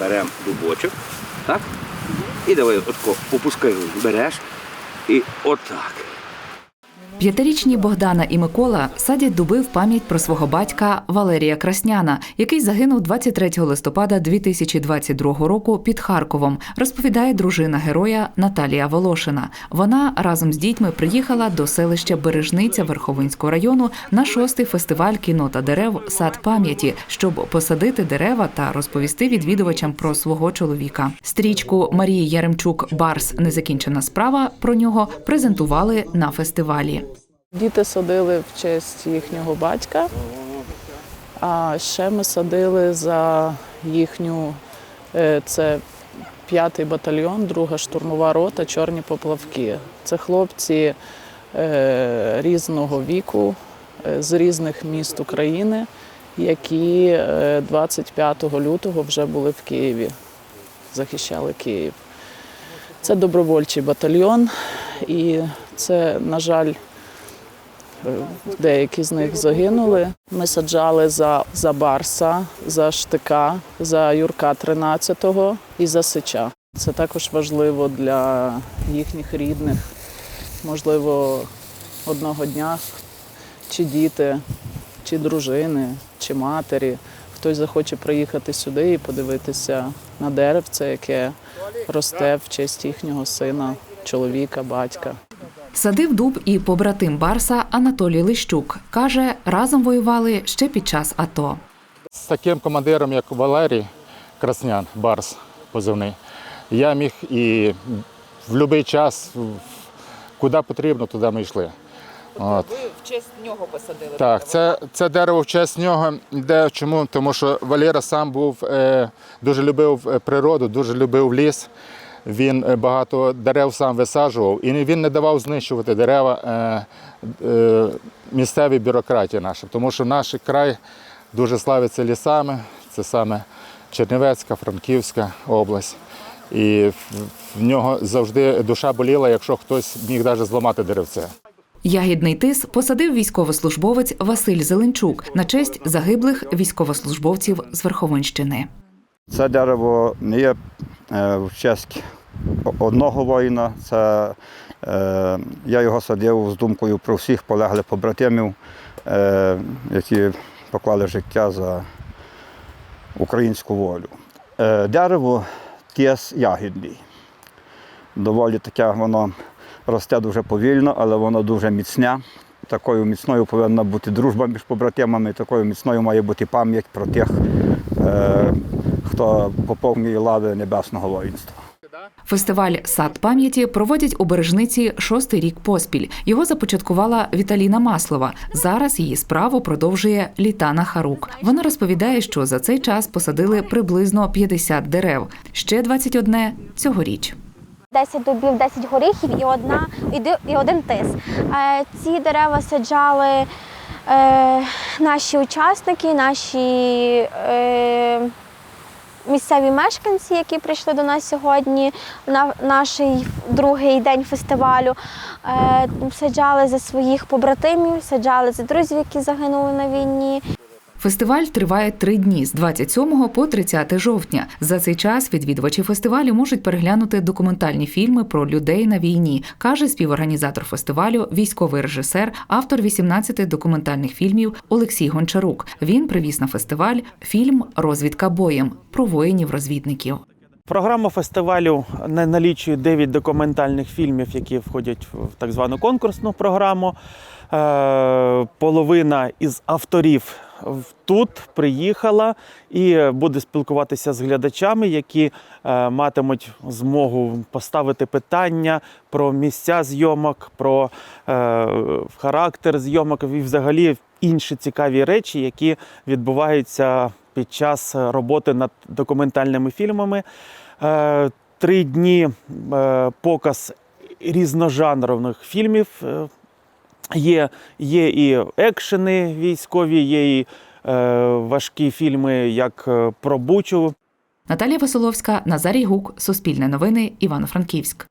Беремо дубочок, так? І давай отко опускай, береш. І отак. П'ятирічні Богдана і Микола садять дуби в пам'ять про свого батька Валерія Красняна, який загинув 23 листопада 2022 року під Харковом, розповідає дружина героя Наталія Волошина. Вона разом з дітьми приїхала до селища Бережниця Верховинського району на шостий фестиваль кіно та дерев Сад пам'яті, щоб посадити дерева та розповісти відвідувачам про свого чоловіка. Стрічку Марії Яремчук Барс Незакінчена справа про нього презентували на фестивалі. Діти садили в честь їхнього батька, а ще ми садили за їхню е, це п'ятий батальйон, друга штурмова рота, чорні поплавки. Це хлопці е, різного віку е, з різних міст України, які е, 25 лютого вже були в Києві, захищали Київ. Це добровольчий батальйон, і це, на жаль, Деякі з них загинули. Ми саджали за, за Барса, за Штика, за Юрка 13-го і за Сича. Це також важливо для їхніх рідних. Можливо, одного дня чи діти, чи дружини, чи матері. Хтось захоче приїхати сюди і подивитися на деревце, яке росте в честь їхнього сина, чоловіка, батька. Садив дуб і побратим Барса Анатолій Лищук. Каже, разом воювали ще під час АТО. З таким командиром, як Валерій Краснян, Барс позивний, я міг і в будь-який час, куди потрібно, туди ми йшли. От. Ви в честь нього посадили. Так, це, це дерево в честь нього йде. Чому? Тому що Валера сам був е, дуже любив е, природу, дуже любив ліс. Він е, багато дерев сам висаджував і він не давав знищувати дерева е, е, місцевій бюрократії нашій, тому що наш край дуже славиться лісами. Це саме Чернівецька, Франківська область. І в, нього завжди душа боліла, якщо хтось міг навіть зламати деревце. Ягідний тис посадив військовослужбовець Василь Зеленчук на честь загиблих військовослужбовців з Верховинщини. Це дерево не є в честь одного воїна. Це, е, я його садив з думкою про всіх полеглих побратимів, е, які поклали життя за українську волю. Е, дерево тіс ягідний. Доволі таке воно росте дуже повільно, але воно дуже міцне. Такою міцною повинна бути дружба між побратимами, такою міцною має бути пам'ять про тих, е, хто поповнює лави небесного воїнства. Фестиваль Сад пам'яті проводять у бережниці шостий рік поспіль. Його започаткувала Віталіна Маслова. Зараз її справу продовжує Літана Харук. Вона розповідає, що за цей час посадили приблизно 50 дерев, ще 21 цьогоріч. 10 дубів, 10 горіхів і одна і один тис. Е, Ці дерева саджали е, наші учасники, наші е, місцеві мешканці, які прийшли до нас сьогодні на наш другий день фестивалю. Е, Саджали за своїх побратимів, саджали за друзів, які загинули на війні. Фестиваль триває три дні з 27 по 30 жовтня. За цей час відвідувачі фестивалю можуть переглянути документальні фільми про людей на війні, каже співорганізатор фестивалю, військовий режисер, автор 18 документальних фільмів Олексій Гончарук. Він привіз на фестиваль фільм Розвідка боєм про воїнів-розвідників. Програма фестивалю не налічує 9 документальних фільмів, які входять в так звану конкурсну програму. Е, Половина із авторів тут приїхала і буде спілкуватися з глядачами, які е, матимуть змогу поставити питання про місця зйомок, про е, характер зйомок і взагалі інші цікаві речі, які відбуваються під час роботи над документальними фільмами. Е, Три дні показ різножанрових фільмів. Є, є і екшени військові, є і е, важкі фільми, як е, про Бучу, Наталія Василовська, Назарій Гук, Суспільне новини, Івано-Франківськ.